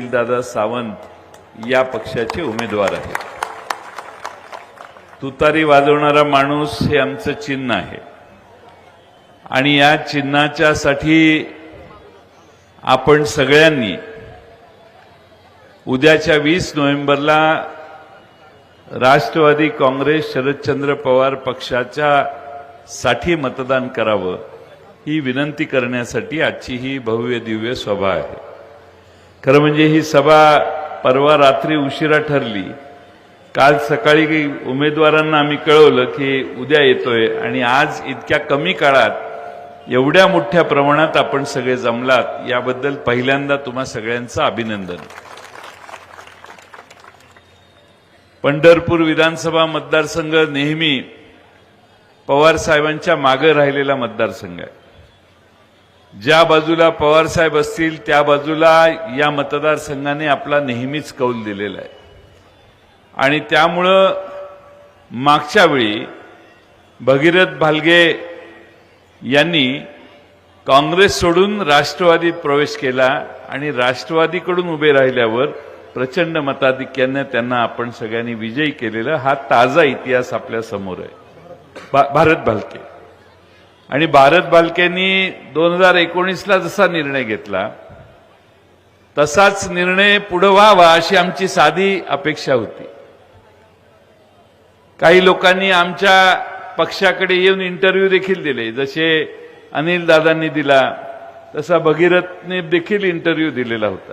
दादा सावंत या पक्षाचे उमेदवार आहेत. तुतारी वाजवणारा माणूस हे आमचं चिन्ह आहे. आणि या चिन्हाच्या साठी आपण सगळ्यांनी उद्याच्या वीस नोव्हेंबरला राष्ट्रवादी काँग्रेस शरदचंद्र पवार पक्षाच्या साठी मतदान करावं ही विनंती करण्यासाठी आजची ही भव्य दिव्य सभा आहे. खरं म्हणजे ही सभा परवा रात्री उशिरा ठरली. काल सकाळी उमेदवारांना आम्ही कळवलं की उद्या येतोय आणि आज इतक्या कमी काळात एवढ्या मोठ्या प्रमाणात आपण सगळे जमलात याबद्दल पहिल्यांदा तुम्हा सगळ्यांचं अभिनंदन. पंढरपूर विधानसभा मतदारसंघ नेहमी पवार साहेबांच्या मागे राहिलेला मतदारसंघ आहे. ज्या बाजूला पवारसाहेब असतील त्या बाजूला या मतदारसंघाने आपला नेहमीच कौल दिलेला आहे. आणि त्यामुळं मागच्या वेळी भगीरथ भालगे यांनी काँग्रेस सोडून राष्ट्रवादीत प्रवेश केला आणि राष्ट्रवादीकडून उभे राहिल्यावर प्रचंड मताधिक्याने त्यांना आपण सगळ्यांनी विजयी केलेला हा ताजा इतिहास आपल्यासमोर आहे. भारत भालके. आणि भारत बालक्यांनी दोन हजार एकोणीसला जसा निर्णय घेतला तसाच निर्णय पुढं व्हावा अशी आमची साधी अपेक्षा होती. काही लोकांनी आमच्या पक्षाकडे येऊन इंटरव्ह्यू देखील दिले. जसे अनिल दादांनी दिला तसा भगीरथने देखील इंटरव्ह्यू दिलेला होता.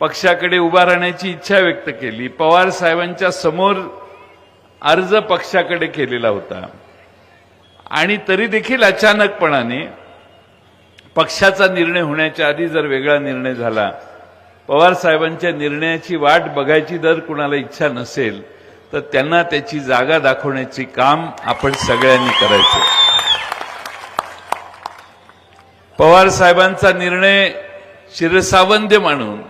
पक्षाकडे उभा राहण्याची इच्छा व्यक्त केली. पवार साहेबांच्या समोर अर्ज पक्षाकडे केलेला होता. आणि तरी देखील अचानकपणाने पक्षाचा निर्णय होण्याच्या आधी जर वेगळा निर्णय झाला पवार साहेबांच्या निर्णयाची वाट बघायची जर कुणाला इच्छा नसेल तर त्यांना त्याची जागा दाखवण्याचे काम आपण सगळ्यांनी करायचं. पवार साहेबांचा निर्णय शिरसावंद्य मानून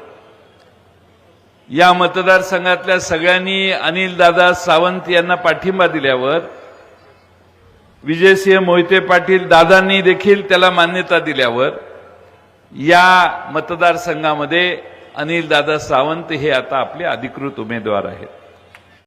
या मतदारसंघातल्या सगळ्यांनी अनिल दादा सावंत यांना पाठिंबा दिल्यावर विजयसिंह मोहिते पाटील दादांनी देखील त्याला मान्यता दिल्यावर या मतदारसंघामध्ये अनिल दादा सावंत हे आता आपले अधिकृत उमेदवार आहेत.